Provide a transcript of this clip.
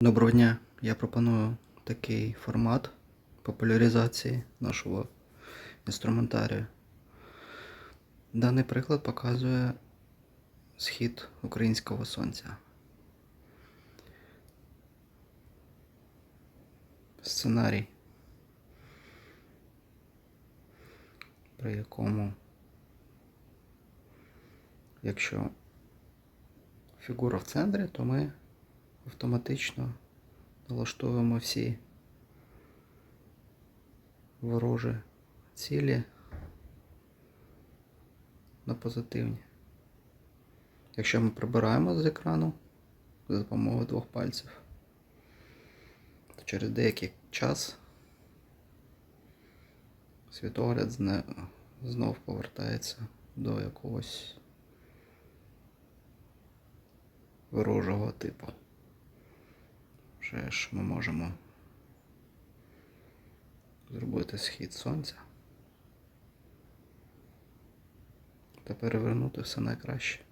Доброго дня. Я пропоную такий формат популяризації нашого інструментарію. Даний приклад показує схід українського сонця. Сценарій, при якому, якщо фігура в центрі, то ми автоматично налаштовуємо всі ворожі цілі на позитивні. Якщо ми прибираємо з екрану за допомогою двох пальців, то через деякий час світогляд знов повертається до якогось ворожого типу. Вже ж ми можемо зробити схід сонця та перевернути все найкраще.